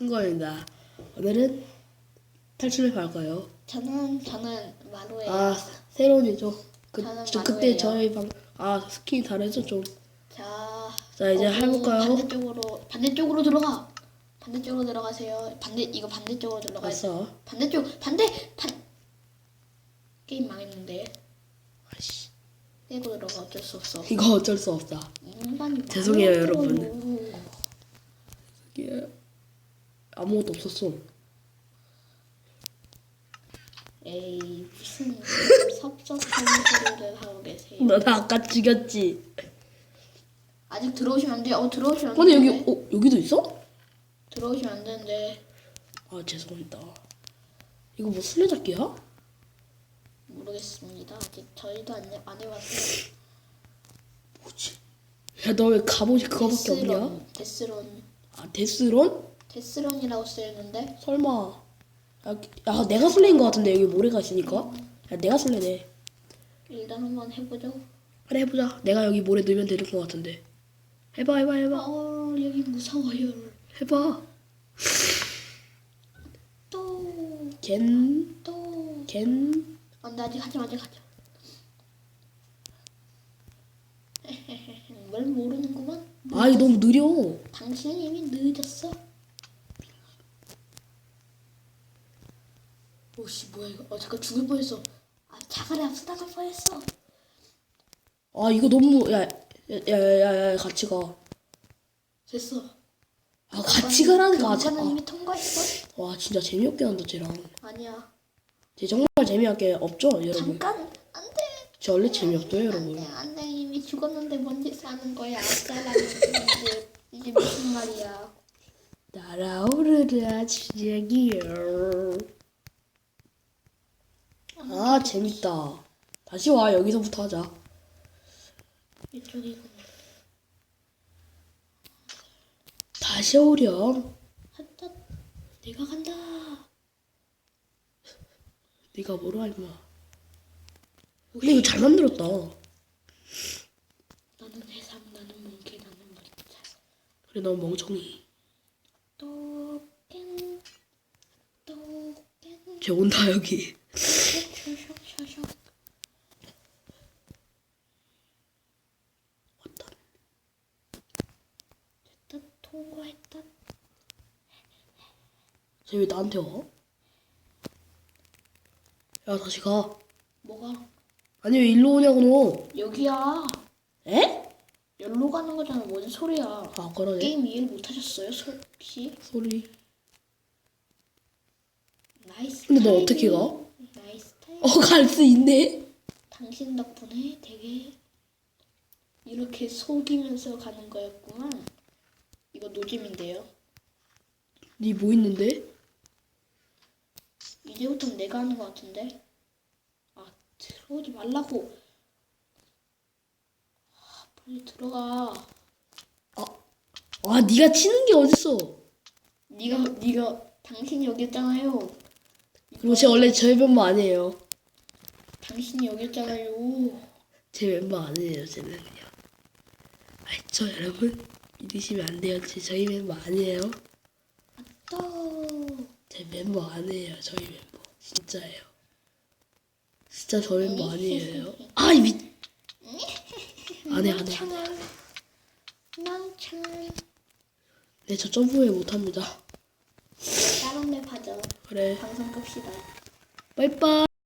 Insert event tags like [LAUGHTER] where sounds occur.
큰 거입니다. 오늘은 탈출을 갈 거예요. 저는 저는 마루예요. 아 새로운이죠. 그, 저는 저 그때 마루예요. 저희 방아 스킨이 다르죠 좀. 자, 자, 이제 어, 해볼까요? 반대쪽으로 반대쪽으로 들어가. 반대쪽으로 들어가세요. 반대 이거 반대쪽으로 들어가요. 왔어. 반대쪽 반대 반 게임 망했는데 아씨 깨고 들어가 어쩔 수 없어. 이거 어쩔 수 없다. 인간이 죄송해요, 말을 여러분. 들어요. 이게 아무것도 없었어. 에이 무슨 섭섭한 소리를 하고 계세요. 넌 아까 죽였지. 아직 들어오시면 안 돼요. 어 들어오시면 안 근데 여기 되는데. 어 여기도 있어? 들어오시면 안 되는데 아 죄송합니다. 이거 뭐 술래잡기야? 모르겠습니다. 아직 저희도 안, 해- 안 해봤어요. 뭐지? 야 너 왜 갑옷이 그거밖에 없냐? 데스런, 데스런, 아 데스런? 데스런이라고 쓰였는데 설마. 야, 야 내가 술래인 것 같은데 여기 모래가 있으니까. 야 내가 술래네. 일단 한번 해보죠. 그래 해보자. 내가 여기 모래 넣으면 되는 것 같은데. 해봐 해봐 해봐. 어 여기 무서워요. 해봐. 또, 겐 또. 겐. 안돼 아직 하지 마 아직 하지 마. [LAUGHS] 뭘 모르는구만. 아 이거 너무 느려. 당신은 이미 늦었어. 오씨 뭐야 이거? 어 잠깐 죽을 뻔했어. 아 자갈에 앞서나갈 뻔했어. 아 이거 너무 야야야야 같이 가. 됐어. 아 같이 가라니까. 그 구간은 아, 이미 통과했어. 와 진짜 재미없게 한다 쟤랑. 아니야. 쟤 정말 재미할 게 없죠 여러분. 잠깐 안돼. 저 원래 재미없어요 여러분. 안돼 안돼 이미 죽었는데 뭔지 사는 거야. 아싸라는 이제 이게 무슨 말이야? 날아오르라 주작이요. 아 재밌다. 다시 와 여기서부터 하자. 이쪽이군. 다시 오렴. 한다. 내가 간다. 네가 뭐로 할마. 근데 이거 잘 만들었다. 나는 해삼 나는 몽키 나는 머리차. 그래 너 멍청이. 또깬 또깬 쟤 온다 여기. 샤샤샤샤 왔다. 됐다 통과했다. 쟤왜 나한테 와? 야 다시 가. 뭐가 아니 왜 일로 오냐고 너. 여기야. 에? 열로 가는 거잖아. 뭔 소리야? 아 그러네. 게임 이해를 못 하셨어요, 혹시? 소리. 나이스. 근데 너 타이밍. 어떻게 가? 나이스 타임. 어갈수 있네. 당신 덕분에 되게 이렇게 속이면서 가는 거였구만. 이거 노잼인데요. 니 뭐 있는데? 이제부터는 내가 하는 것 같은데. 아 들어오지 말라고. 아, 빨리 들어가. 아 네가 치는 게 어딨어? 네가 네가 당신이 여기 있잖아요. 그리고 쟤 원래 저희 멤버 아니에요. 당신이 여기 있잖아요. 제 멤버 아니에요, 쟤는 그냥. 알죠, 여러분? 믿으시면 안 돼요. 제 저희 멤버 아니에요. 또 제 멤버 아니에요, 저희 멤버. 진짜예요. 진짜 저 멤버 아니에요. 아, 이 미. 안 해, 안 해, 안 해. 멍청한 멍청한 네, 저 점프에 못합니다. 다른 맵 하죠. 그래. 방송 끕시다. 빠이빠이.